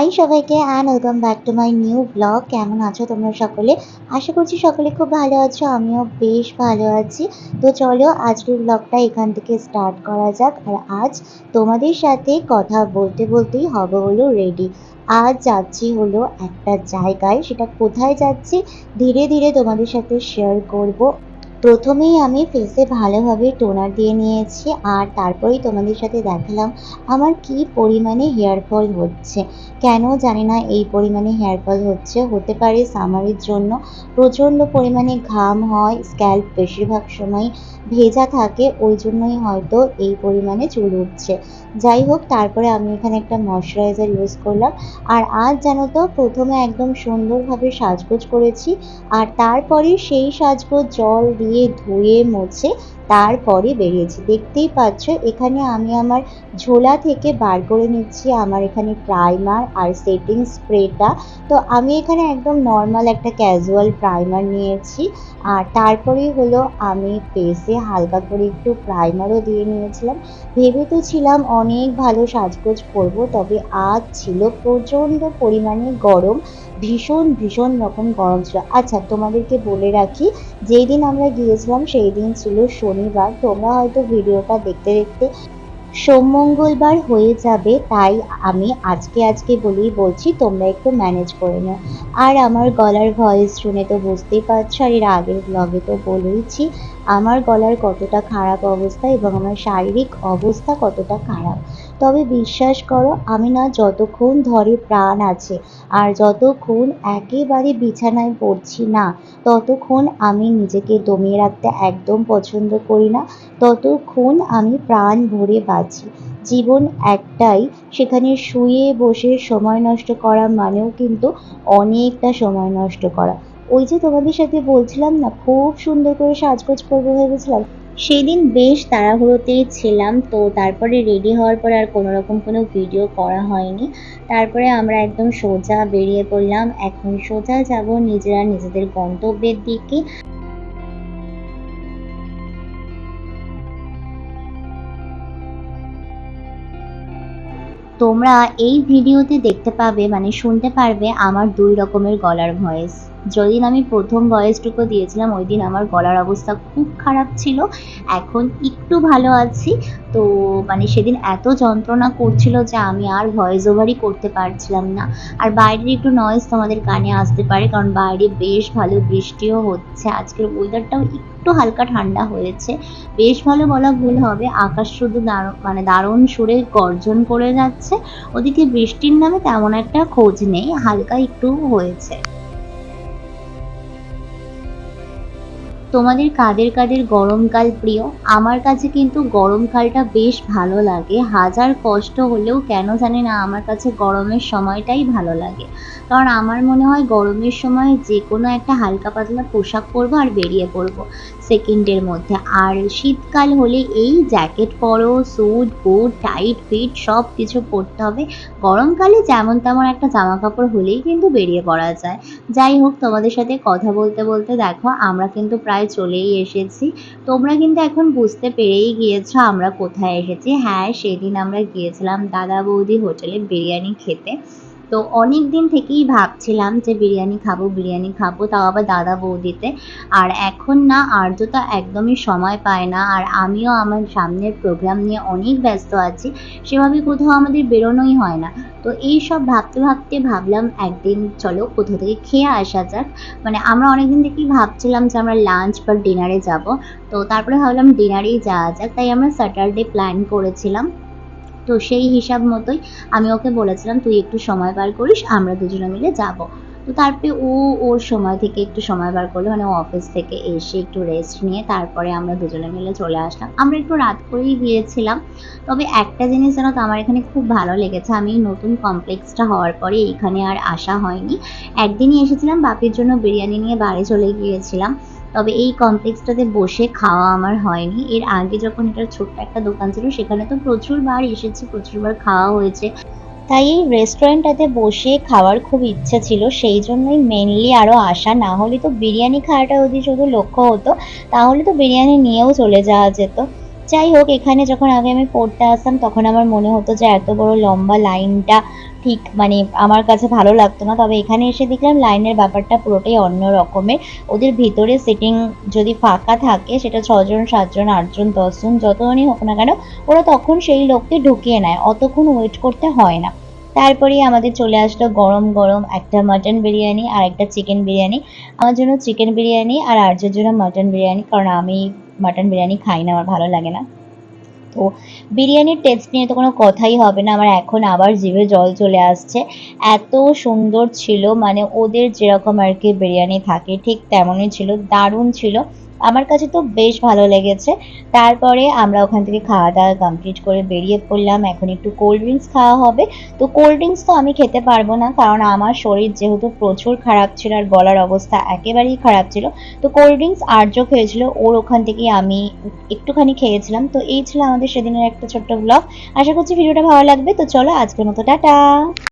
High সবাইকে and welcome back to my new blog কেমন আছো তোমরা সকলে? আশা করছি সকলে খুব ভালো আছো, আমিও বেশ ভালো আছি। তো চলো আজকের ব্লগটা এখান থেকে স্টার্ট করা যাক, আর আজ তোমাদের সাথে কথা বলতে বলতেই হবে হলো রেডি আজ যাচ্ছি হলো একটা জায়গায়, সেটা কোথায় যাচ্ছি, ধীরে ধীরে তোমাদের সাথে শেয়ার করব। প্রথমেই আমি ফেসে ভালোভাবে টোনার দিয়ে নিয়েছি আর তারপরেই তোমাদের সাথে দেখালাম আমার কি পরিমাণে হেয়ার ফল হচ্ছে। কেন জানি না এই পরিমাণে হেয়ার ফল হচ্ছে, হতে পারে সামারের জন্য। প্রচণ্ড পরিমাণে ঘাম হয় স্ক্যাল্প বেশিরভাগ সময় ভেজা থাকে, ওই জন্যই হয়তো এই পরিমাণে চুল উঠছে। যাই হোক, তারপরে আমি এখানে একটা ময়শ্চারাইজার ইউজ করলাম। আর আজ জানো তো, প্রথমে একদম সুন্দরভাবে সাজগোজ করেছি, আর তারপরে সেই সাজগোজ জল দিয়ে ধুয়ে মুছে তারপরে বেরিয়েছি। দেখতেই পাচ্ছ, এখানে আমি আমার ঝোলা থেকে বার করে নিচ্ছি আমার এখানে প্রাইমার আর সেটিং স্প্রেটা তো আমি এখানে একদম নর্মাল একটা ক্যাজুয়াল প্রাইমার নিয়েছি। আর তারপরেই হলো আমি ফেসে হালকা করে একটু প্রাইমারও দিয়ে নিয়েছিলাম। ভেবে তো ছিলাম অনেক ভালো সাজগোজ করব, তবে আজ ছিল প্রচণ্ড পরিমাণে গরম। ভীষণ ভীষণ রকম গরম ছিল আচ্ছা তোমাদেরকে বলে রাখি, যেই দিন আমরা গিয়েছিলাম, সেই দিন ছিল শনিবার। তোমরা হয়তো ভিডিওটা দেখতে দেখতে সোম, মঙ্গলবার হয়ে যাবে, তাই আমি আজকে আজকে বলেই বলছি, তোমরা একটু ম্যানেজ করে নাও। আর আমার গলার ভয়েস শুনে তো বুঝতেই পারছ, আর এর আগের ব্লগে তো বলেইছি, আমার গলার কতটা খারাপ অবস্থা এবং আমার শারীরিক অবস্থা কতটা খারাপ। তবে বিশ্বাস করো, আমি না যতক্ষণ ধরে প্রাণ আছে আর যতক্ষণ একেবারে বিছানায় পড়ছি না, ততক্ষণ আমি নিজেকে দমিয়ে রাখতে একদম পছন্দ করি না, ততক্ষণ আমি প্রাণ ভরে বাঁচি। জীবন একটাই, সেখানে শুয়ে বসে সময় নষ্ট করা মানেও কিন্তু অনেকটা সময় নষ্ট করা। ওই যে তোমাদের সাথে বলছিলাম না, খুব সুন্দর করে সাজগোজ করব ভেবেছিলাম। সেই দিন বেশ তাড়াহুড়োতেই ছিলাম, তো তারপরে রেডি হওয়ার পর আর কোনো রকম কোনো ভিডিও করা হয়নি। তারপরে আমরা একদম সোজা বেরিয়ে পড়লাম। এখন সোজা যাব নিজেরা নিজেদের গন্তব্যের দিকে। তোমরা এই ভিডিওতে দেখতে পাবে মানে শুনতে পারবে আমার দুই রকমের গলার ভয়েস যেদিন আমি প্রথম ভয়েসটুকু দিয়েছিলাম, ওই দিন আমার গলার অবস্থা খুব খারাপ ছিল। এখন একটু ভালো আছি। তো মানে সেদিন এত যন্ত্রণা করছিল যে আমি আর ভয়েস ওভারই করতে পারছিলাম না। আর বাইরের একটু নয়েজ তোমাদের কানে আসতে পারে, কারণ বাইরে বেশ ভালো বৃষ্টিও হচ্ছে। আজকের ওয়েদারটাও একটু হালকা ঠান্ডা হয়েছে। বেশ ভালো বলা ভুল হবে, আকাশ শুধু দারুণ মানে দারুণ সুরে গর্জন করে যাচ্ছে। ওদিকে বৃষ্টির নামে তেমন একটা খোঁজ নেই, হালকা একটু হয়েছে। তোমাদের কাদের কাদের গরমকাল প্রিয়? আমার কাছে কিন্তু গরমকালটা বেশ ভালো লাগে। হাজার কষ্ট হলেও কেন জানি না আমার কাছে গরমের সময়টাই ভালো লাগে। কারণ আমার মনে হয় গরমের সময় যে কোনো একটা হালকা পাতলা পোশাক পরবো আর বেরিয়ে পড়ব সেকেন্ডের মধ্যে। আর শীতকাল হলে এই জ্যাকেট পরো, স্যুট, বুট, টাইট, ফিট সব কিছু পরতে হবে। গরমকালে যেমন তেমন একটা জামা কাপড় হলেই কিন্তু বেরিয়ে পড়া যায়। যাই হোক, তোমাদের সাথে কথা বলতে বলতে দেখো, আমরা কিন্তু প্রায় চলেই এসেছি। তোমরা কিন্তু এখন বুঝতে পেরেই গিয়েছ আমরা কোথায় এসেছি। হ্যাঁ সেদিন আমরা গিয়েছিলাম দাদা বৌদি হোটেলে বিরিয়ানি খেতে। তো অনেক দিন থেকেই ভাবছিলাম যে বিরিয়ানি খাব বিরিয়ানি খাব, তাও আবার দাদা বৌদিতে। আর এখন না আর্দ্রতা একদমই সময় পায় না, আর আমিও আমার সামনের প্রোগ্রাম নিয়ে অনেক ব্যস্ত আছি, সেভাবে কোথাও আমাদের বেরোনোই হয় না। তো এই সব ভাবতে ভাবতে ভাবলাম একদিন চলো কোথাও থেকে খেয়ে আসা যাক। মানে আমরা অনেক দিন থেকেই ভাবছিলাম যে আমরা লাঞ্চ বা ডিনারে যাব। তো তারপরে ভাবলাম ডিনারেই যাওয়া যাক, তাই আমরা স্যাটারডে প্ল্যান করেছিলাম। তো সেই হিসাব মতোই আমি ওকে বলেছিলাম, তুই একটু সময় বার করিস, আমরা দুজনে মিলে যাব। তো তারপরে ও ওর সময় থেকে একটু সময় বার করল মানে অফিস থেকে এসে একটু রেস্ট নিয়ে তারপরে আমরা দুজনে মিলে চলে আসলাম। আমরা একটু রাত করেই গিয়েছিলাম, তবে একটা জিনিস যেন তো, আমার এখানে খুব ভালো লেগেছে। আমি নতুন কমপ্লেক্সটা হওয়ার পরে এখানে আর আসা হয়নি। একদিনই এসেছিলাম, বাপির জন্য বিরিয়ানি নিয়ে বাড়ি চলে গিয়েছিলাম। তবে এই কমপ্লেক্সটাতে বসে খাওয়া আমার হয়নি। এর আগে যখন এটার ছোট্ট একটা দোকান ছিল, সেখানে তো প্রচুর প্রচুরবার এসেছি প্রচুরবার খাওয়া হয়েছে। তাই এই রেস্টুরেন্টটাতে বসে খাওয়ার খুব ইচ্ছা ছিল। সেই জন্যই মেনলি আরও আসা। না হলে তো বিরিয়ানি খাওয়াটা যদি শুধু লক্ষ্য হতো, তাহলে তো বিরিয়ানি নিয়েও চলে যাওয়া যেত। যাই হোক, এখানে যখন আগে আমি পড়তে আসতাম, তখন আমার মনে হতো যে এত বড় লম্বা লাইনটা ঠিক মানে আমার কাছে ভালো লাগতো না। তবে এখানে এসে দেখলাম লাইনের ব্যাপারটা পুরোটাই অন্য রকমের। ওদের ভিতরে সিটিং যদি ফাঁকা থাকে, সেটা ছজন, সাতজন, আটজন, দশজন, যতজনই হোক না কেন, ওরা তখন সেই লোককে ঢুকিয়ে নেয়। অতক্ষণ ওয়েট করতে হয় না। তারপরেই আমাদের চলে আসলো গরম গরম একটা মাটন বিরিয়ানি আর একটা চিকেন বিরিয়ানি। আমার জন্য চিকেন বিরিয়ানি আর আর্যের জন্য মাটন বিরিয়ানি, কারণ আমি মাটন বিরিয়ানি খাই না, আমার ভালো লাগে না। তো বিরিয়ানির টেস্ট নিয়ে তো কোনো কথাই হবে না, আমার এখন আবার জিভে জল চলে আসছে। এত সুন্দর ছিল মানে ওদের যেরকম আর কি বিরিয়ানি থাকে, ঠিক তেমনই ছিল, দারুণ ছিল। আমার কাছে তো বেশ ভালো লেগেছে। তারপরে আমরা ওখান থেকে খাওয়া দাওয়া কমপ্লিট করে বেরিয়ে পড়লাম। এখন একটু কোল্ড ড্রিঙ্কস খাওয়া হবে। তো কোল্ড ড্রিঙ্কস তো আমি খেতে পারব না, কারণ আমার শরীর যেহেতু প্রচুর খারাপ ছিল আর গলার অবস্থা একেবারেই খারাপ ছিল, তো কোল্ড ড্রিঙ্কস আর্য খেয়েছিল। ওর ওখান থেকেই আমি একটুখানি খেয়েছিলাম। তো এই ছিল আমাদের সেদিনের একটা ছোট্ট ব্লগ আশা করছি ভিডিওটা ভালো লাগবে। তো চলো আজকের মতো, টাটা!